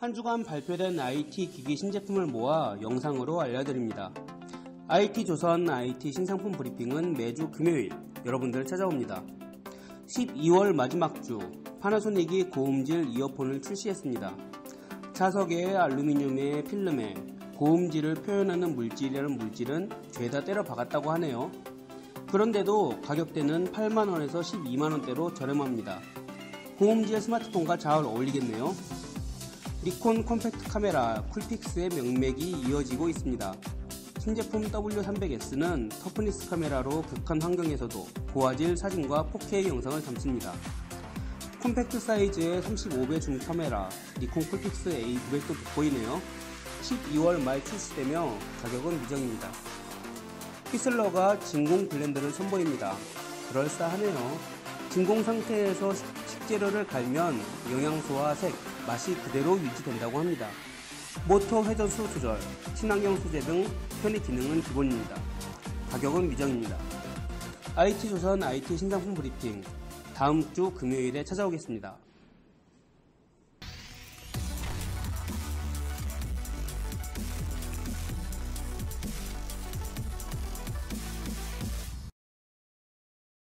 한 주간 발표된 IT 기기 신제품을 모아 영상으로 알려드립니다. IT조선 IT 신상품 브리핑은 매주 금요일 여러분들 찾아옵니다. 12월 마지막 주 파나소닉이 고음질 이어폰을 출시했습니다. 자석에 알루미늄의 필름에 고음질을 표현하는 물질이라는 물질은 죄다 때려 박았다고 하네요. 그런데도 가격대는 8만원에서 12만원대로 저렴합니다. 고음질 스마트폰과 잘 어울리겠네요. 니콘 컴팩트 카메라 쿨픽스의 명맥이 이어지고 있습니다. 신제품 W300S는 터프니스 카메라로 극한 환경에서도 고화질 사진과 4K 영상을 담습니다. 콤팩트 사이즈의 35배 줌 카메라 니콘 쿨픽스 A900도 돋보이네요. 12월 말 출시되며 가격은 미정입니다. 휘슬러가 진공 블렌더를 선보입니다. 그럴싸하네요. 진공 상태에서 식- 식재료를 갈면 영양소와 색, 맛이 그대로 유지된다고 합니다. 모터 회전수 조절, 친환경 소재 등 편의 기능은 기본입니다. 가격은 미정입니다. IT조선 IT 신상품 브리핑 다음 주 금요일에 찾아오겠습니다.